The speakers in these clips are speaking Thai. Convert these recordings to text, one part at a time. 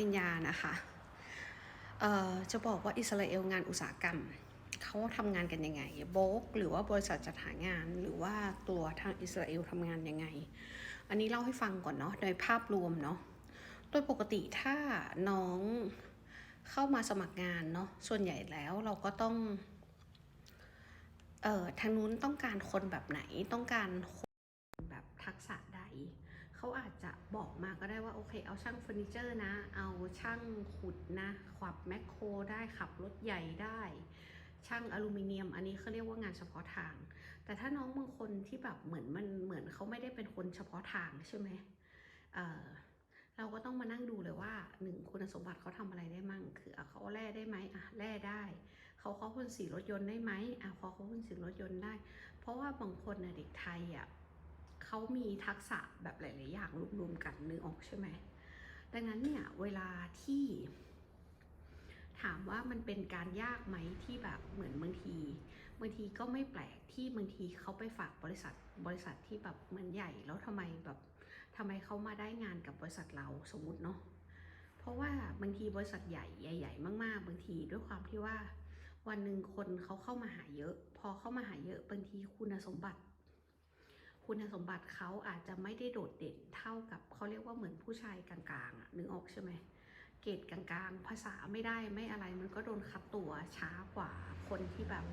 ริญญานะคะเอ่อจะบอกว่าอิสราเอลงานอุตสาหกรรมเขาทำงานกันยังไงโบกหรือว่าบริษัทจัดหางานหรือว่าตัวทางอิสราเอลทำงานยังไง อันนี้เล่าให้ฟังก่อนเนาะโดยภาพรวมเนาะโดยปกติถ้าน้องเข้ามาสมัครงานเนาะส่วนใหญ่แล้วเราก็ต้องเอ่อทางนู้นต้องการคนแบบไหนต้องการคนแบบทักษะใด เขาอาจจะบอกมาก็ได้ว่าโอเค เอาช่างเฟอร์นิเจอร์นะ เอาช่างขุดนะขับแมคโครได้ขับรถใหญ่ได้ ช่างอลูมิเนียม อันนี้เขาเรียกว่างานเฉพาะทาง แต่ถ้าน้องบางคนที่แบบเหมือนมันเหมือนเขาไม่ได้เป็นคนเฉพาะทางใช่ไหมเเราก็ต้องมานั่งดูเลยว่าหนึ่งคุณสมบัติเขาทำอะไรได้มั่ง คืออเขาแร่ได้ไหมอะแร่ได้ เขาเขาพ่นสีรถยนต์ได้ไหมอะพอเขาพ่นสีรถยนต์ได้ เพราะว่าบางคนนะเด็กไทยอะ เขามีทักษะแบบหลาย ๆ อย่างรวมๆกันนึกออกใช่ไหม ดังนั้นเนี่ยเวลาที่ ถามว่ามันเป็นการยากไหมที่แบบเหมือนบางทีบางทีก็ไม่แปลกที่บางทีเขาไปฝากบริษัทบริษัทที่แบบเหมือนใหญ่แล้วทำไมแบบทำไมเขามาได้งานกับบริษัทเราสมมุติเนาะเพราะว่าบางทีบริษัทใหญ่ใหญ่ ๆ มาก ๆ บางทีด้วยความที่ว่าวันหนึ่งคนเขาเข้ามาหาเยอะ พอเข้ามาหาเยอะบางทีคุณสมบัติ คุณสมบัติเขาอาจจะไม่ได้โดดเด่นเท่ากับเขาเรียกว่าเหมือนผู้ชายกลางๆอะนึกออกใช่ไหมเกรดกลางๆ ภาษาไม่ได้ไม่อะไรมันก็โดนคัดตัวช้ากว่าคนที่แบบ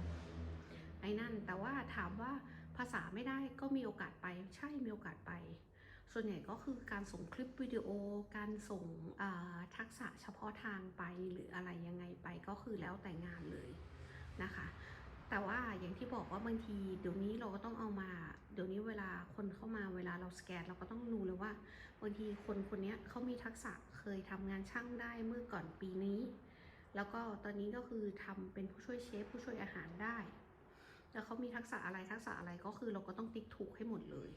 ไอ้นั่น แต่ว่าถามว่าภาษาไม่ได้ก็มีโอกาสไป ใช่มีโอกาสไป ส่วนใหญ่ก็คือการส่งคลิปวิดีโอ การส่งทักษะเฉพาะทางไปหรืออะไรยังไงไปก็คือแล้วแต่งานเลยนะคะ แต่ว่าอย่างที่บอกว่าบางทีเดี๋ยวนี้เราก็ต้องเอามา สแกนเราก็ต้องรู้เลยว่าบางทีคนคนนี้เขามีทักษะเคยทำงานช่างได้เมื่อก่อนปีนี้ แล้วก็ตอนนี้ก็คือทำเป็นผู้ช่วยเชฟผู้ช่วยอาหารได้ แล้วเขามีทักษะอะไรทักษะอะไรก็คือเราก็ต้องติ๊กถูกให้หมดเลย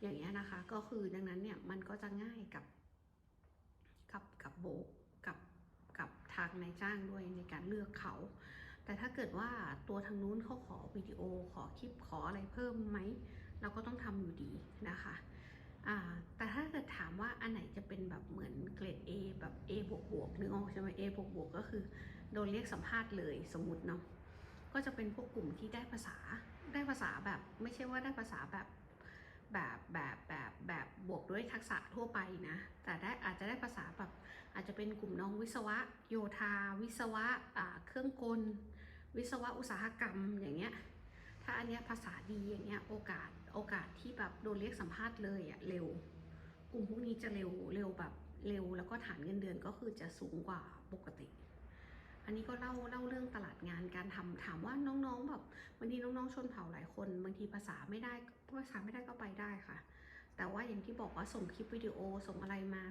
อย่างเงี้ยนะคะก็คือดังนั้นเนี่ยมันก็จะง่ายกับกับกับโบกับกับทางนายจ้างด้วยในการเลือกเขา แต่ถ้าเกิดว่าตัวทางนู้นเขาขอวิดีโอขอคลิปขออะไรเพิ่มไหม เราก็ต้องทำอยู่ดีนะคะแต่ถ้าเกิดถามว่าอันไหนจะเป็นแบบเหมือนเกรด A แบบ A บวกบวกนึกออกใช่ไหม A บวกบวกก็คือโดนเรียกสัมภาษณ์เลยสมมติเนาะก็จะเป็นพวกกลุ่มที่ได้ภาษาได้ภาษาแบบไม่ใช่ว่าได้ภาษาแบบแบบแบบแบบแบบบวกด้วยทักษะทั่วไปนะ แต่ได้อาจจะได้ภาษาแบบอาจจะเป็นกลุ่มน้องวิศวะ โยธา วิศวะเครื่องกล วิศวะอุตสาหกรรมอย่างเงี้ย ถ้าอันเนี้ยภาษาดีอย่างเงี้ยโอกาสโอกาสที่แบบโดนเรียกสัมภาษณ์เลยอะเร็ว กลุ่มพวกนี้จะเร็วเร็วแบบเร็ว แล้วก็ฐานเงินเดือนก็คือจะสูงกว่าปกติ อันนี้ก็เล่าเล่าเรื่องตลาดงานการทำถามว่าน้องๆแบบบางทีน้องๆชนเผ่าหลายคนบางทีภาษาไม่ได้ภาษาไม่ได้ก็ไปได้ค่ะ แต่ว่าอย่างที่บอกว่าส่งคลิปวิดีโอส่งอะไรมา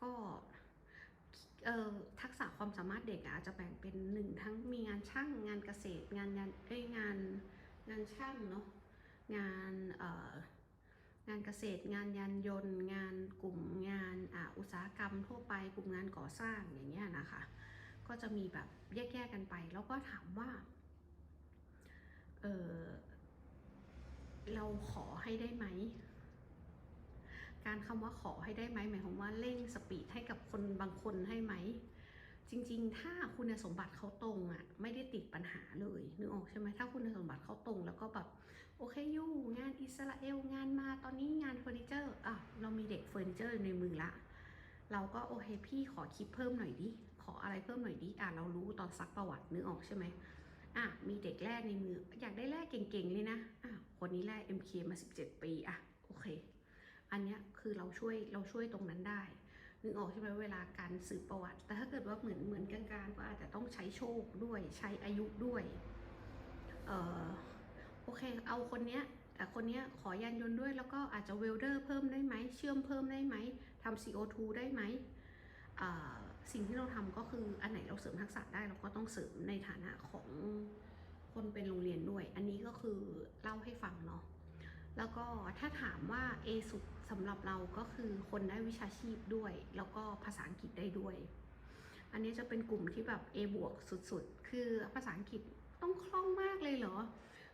ก็เอ่อทักษะความสามารถเด็กอาจจะแบ่งเป็นหนึ่งทั้งมีงานช่างงานเกษตรงานยันเอ้ยงาน งานช่างเนาะงานเอ่องานเกษตรงานยานยนต์ งานกลุ่มงานอ่าอุตสาหกรรมทั่วไป กลุ่มงานก่อสร้างอย่างเงี้ยนะคะ ก็จะมีแบบแยกๆกันไป แล้วก็ถามว่าเออเราขอให้ได้ไหม การคำว่าขอให้ได้ไหมหมายความว่าเร่งสปีดให้กับคนบางคนให้ไหม จริง ๆ ถ้าคุณสมบัติเขาตรงอะไม่ได้ติดปัญหาเลยนึกออกใช่ไหมถ้าคุณสมบัติเขาตรง แล้วก็แบบโอเคอยู่งานอิสราเอลงานมาตอนนี้งานเฟอร์นิเจอร์อะเรามีเด็กเฟอร์นิเจอร์ในมือละเราก็โอเคพี่ขอคลิปเพิ่มหน่อยดิขออะไรเพิ่มหน่อยดิอะเรารู้ตอนซักประวัตินึกออกใช่ไหมอะมีเด็กแรกในมือ อยากได้แรกเก่งๆเลยนะอะคนนี้แรก MK มา 17 ปีอะโอเค อันเนี้ยคือเราช่วยเราช่วยตรงนั้นได้ นึกออกใช่ไหมเวลาการสืบประวัติ แต่ถ้าเกิดว่าเหมือนเหมือนกลางๆก็อาจจะต้องใช้โชคด้วยใช้อายุด้วยเออโอเคเอาคนเนี้ยแต่คนเนี้ยขอยันยนต์ด้วยแล้วก็อาจจะเวลเดอร์เพิ่มได้ไหมเชื่อมเพิ่มได้ไหมทำ CO2 ได้ไหมสิ่งที่เราทำก็คืออันไหนเราเสริมทักษะได้เราก็ต้องเสริมในฐานะของคนเป็นโรงเรียนด้วย อันนี้ก็คือเล่าให้ฟังเนาะ แล้วก็ถ้าถามว่า A สุดสำหรับเราก็คือคนได้วิชาชีพด้วย แล้วก็ภาษาอังกฤษได้ด้วย อันนี้จะเป็นกลุ่มที่แบบ A บวกสุดๆ คือภาษาอังกฤษต้องคล่องมากเลยเหรอ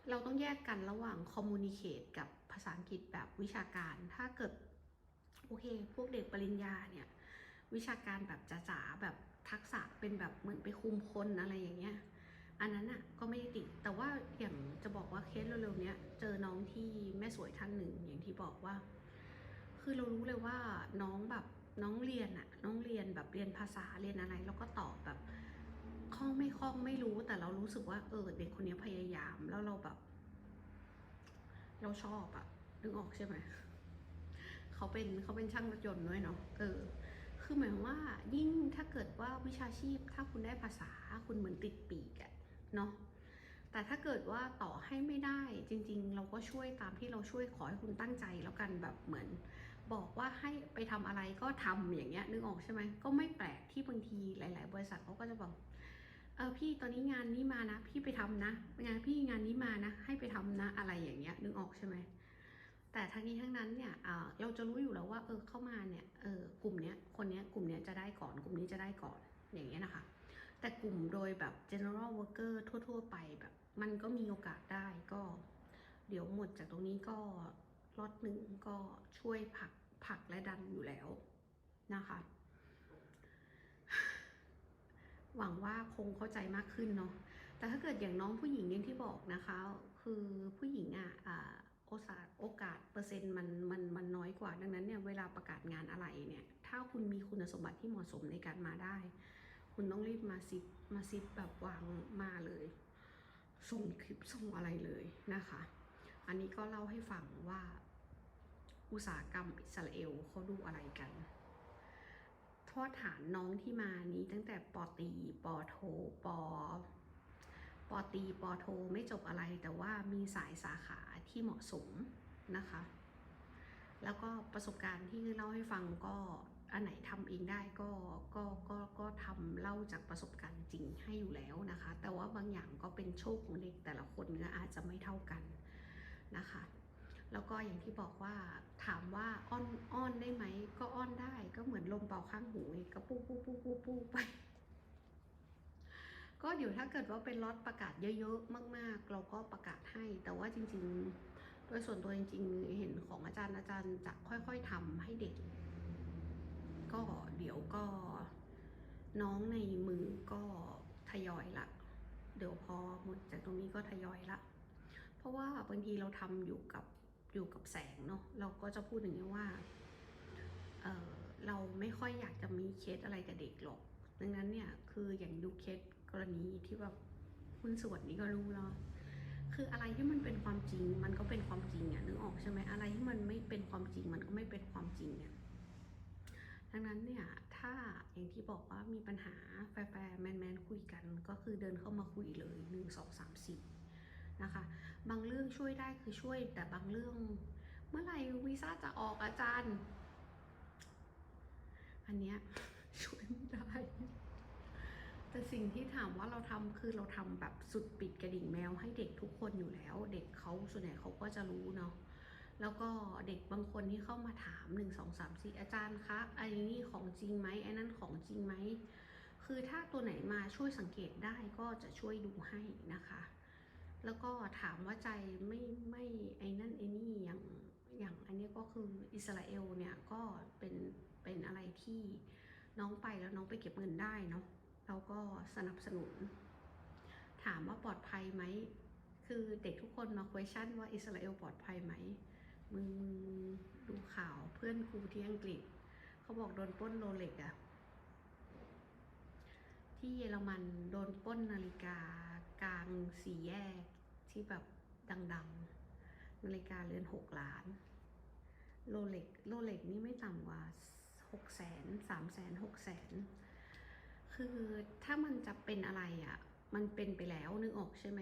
เราต้องแยกกันระหว่าง communicate กับภาษาอังกฤษแบบวิชาการ ถ้าเกิดโอเค พวกเด็กปริญญาเนี่ยวิชาการแบบจ๋าๆแบบทักษะเป็นแบบเหมือนไปคุมคนอะไรอย่างเงี้ย อันนั้นอะก็ไม่ได้ติด แต่ว่าอย่างจะบอกว่าเคสเร็วๆเนี้ยเจอน้องที่แม่สวยท่านหนึ่งอย่างที่บอกว่า คือเรารู้เลยว่าน้องแบบน้องเรียนอะน้องเรียนแบบเรียนภาษาเรียนอะไร แล้วก็ตอบแบบคล่องไม่คล่องไม่รู้ แต่เรารู้สึกว่าเออเด็กคนนี้พยายามแล้วเราแบบ เราชอบอะนึกออกใช่ไหมเขาเป็นเขาเป็นช่างรถยนต์ด้วยเนาะเออ คือหมายว่ายิ่งถ้าเกิดว่าวิชาชีพถ้าคุณได้ภาษาคุณเหมือนติดปีกอะ เนาะแต่ถ้าเกิดว่าต่อให้ไม่ได้จริง ๆ เราก็ช่วยตามที่เราช่วยขอให้คุณตั้งใจแล้วกันแบบเหมือน บอกว่าให้ไปทำอะไรก็ทำอย่างเงี้ยนึกออกใช่ไหมก็ไม่แปลกที่บางทีหลาย ๆ บริษัทเขาก็จะบอกเออพี่ตอนนี้งานนี้มานะ พี่ไปทำนะงานพี่งานนี้มานะ ให้ไปทำนะอะไรอย่างเงี้ยนึกออกใช่ไหมแต่ทั้งนี้ทั้งนั้นเนี่ยเอ่อเราจะรู้อยู่แล้วว่าเออเข้ามาเนี่ยเออกลุ่มเนี้ยคนเนี้ยกลุ่มเนี้ยจะได้ก่อน กลุ่มนี้จะได้ก่อนอย่างเงี้ยนะคะ แต่กลุ่มโดยแบบ general worker ทั่ว ๆ ไปแบบ มันก็มีโอกาสได้ก็ เดี๋ยวหมดจากตรงนี้ก็ล็อตหนึ่งก็ช่วยผลักผลักและดันอยู่แล้วนะคะ หวังว่าคงเข้าใจมากขึ้นเนาะแต่ถ้าเกิดอย่างน้องผู้หญิงอย่างที่บอกนะคะ คือผู้หญิงอะโอกาสโอกาสเปอร์เซ็นต์มันมันมันน้อยกว่าดังนั้นเนี่ยเวลาประกาศงานอะไรเนี่ย ถ้าคุณมีคุณสมบัติที่เหมาะสมในการมาได้ คุณต้องรีบมาซิปมาซิปแบบวางมาเลย ส่งคลิปส่งอะไรเลยนะคะ อันนี้ก็เล่าให้ฟังว่าอุตสาหกรรมอิสราเอลเขาดูอะไรกันโทษฐานน้องที่มานี้ตั้งแต่ปอตีปอโทปอปอตีปอโทไม่จบอะไรแต่ว่ามีสายสาขาที่เหมาะสมนะคะ แล้วก็ประสบการณ์ที่เล่าให้ฟังก็ อันไหนทำเองได้ก็ก็ก็ก็ทำเล่าจากประสบการณ์จริงให้อยู่แล้วนะคะ แต่ว่าบางอย่างก็เป็นโชคของเด็กแต่ละคนก็อาจจะไม่เท่ากันนะคะแล้วก็อย่างที่บอกว่าถามว่าอ้อนอ้อนได้ไหม ก็อ้อนได้ก็เหมือนลมเป่าข้างหูก็ปู้ปู้ปู้ปู้ปู้ไป ก็เดี๋ยวถ้าเกิดว่าเป็นล็อตประกาศเยอะๆมากๆ เราก็ประกาศให้ แต่ว่าจริงๆโดยส่วนตัวจริงๆ เห็นของอาจารย์อาจารย์จะค่อยๆทำให้เด็ก ก็เดี๋ยวก็น้องในมือก็ทยอยละ เดี๋ยวพอหมดจากตรงนี้ก็ทยอยละ เพราะว่าบางทีเราทำอยู่กับอยู่กับแสงเนาะเราก็จะพูดอย่างนี้ว่าเเราไม่ค่อยอยากจะมีเคสอะไรกับเด็กหรอก ดังนั้นเนี่ยคืออย่างดูเคสกรณีที่แบบคุณสวดนี้ก็รู้แล้วคืออะไรที่มันเป็นความจริงมันก็เป็นความจริงอะนึกออกใช่ไหมอะไรที่มันไม่เป็นความจริงมันก็ไม่เป็นความจริงอะ ดังนั้นเนี่ยถ้าอย่างที่บอกว่ามีปัญหาแฟร์ๆแมนคุยกัน ก็คือเดินเข้ามาคุยเลยหนึ่งสองสามสี่นะคะบางเรื่องช่วยได้คือช่วย แต่บางเรื่องเมื่อไหร่วีซ่าจะออกอาจารย์ อันเนี้ยช่วยไม่ได้ แต่สิ่งที่ถามว่าเราทำคือเราทำแบบสุดปิดกระดิ่งแมวให้เด็กทุกคนอยู่แล้ว เด็กเขาส่วนใหญ่เขาก็จะรู้เนาะ แล้วก็เด็กบางคนที่เข้ามาถามหนึ่งสองสามสี่อาจารย์คะไอ้นี่ของจริงไหมไอ้นั่นของจริงไหม คือถ้าตัวไหนมาช่วยสังเกตได้ก็จะช่วยดูให้นะคะ แล้วก็ถามว่าใจไม่ไม่ไอ้นั่นไอ้นี่อย่างอย่างอันนี้ก็คืออิสราเอลเนี่ยก็เป็นเป็นอะไรที่น้องไปแล้วน้องไปเก็บเงินได้เนาะเราก็สนับสนุน ถามว่าปลอดภัยไหมคือเด็กทุกคนมา question ว่าอิสราเอลปลอดภัยไหม มึงมึงดูข่าวเพื่อนครูที่อังกฤษ เขาบอกโดนป้นโรเล็กอะที่เยอรมันโดนป้นนาฬิกากลางสี่แยกที่แบบดังๆ นาฬิกาเรือนหกล้าน โรเล็กโรเล็กนี่ไม่ต่ำกว่าหกแสนสามแสนหกแสนคือถ้ามันจะเป็นอะไรอะ่ะ มันเป็นไปแล้วนึกออกใช่ไหม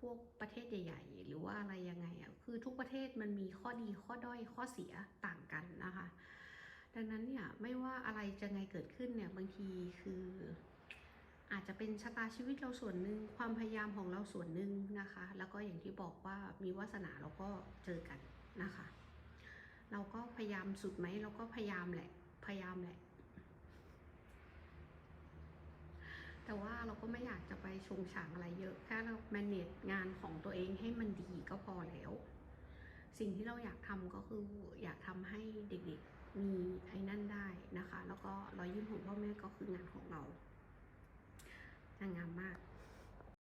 พวกประเทศใหญ่ๆ หรือว่าอะไรยังไงอะคือทุกประเทศมันมีข้อดีข้อด้อยข้อเสียต่างกันนะคะ ดังนั้นเนี่ยไม่ว่าอะไรจะไงเกิดขึ้นเนี่ยบางทีคืออาจจะเป็นชะตาชีวิตเราส่วนหนึ่งความพยายามของเราส่วนหนึ่งนะคะ แล้วก็อย่างที่บอกว่ามีวาสนาเราก็เจอกันนะคะ เราก็พยายามสุดไหมเราก็พยายามแหละพยายามแหละ แต่ว่า เราก็ไม่อยากจะไปชงฉางอะไรเยอะ แค่เรา manage งานของตัวเองให้มันดีก็พอแล้ว สิ่งที่เราอยากทำก็คืออยากทำให้เด็กๆมีไอ้นั่นได้นะคะ แล้วก็รอยยิ้มของพ่อแม่ก็คืองานของเรานางงาม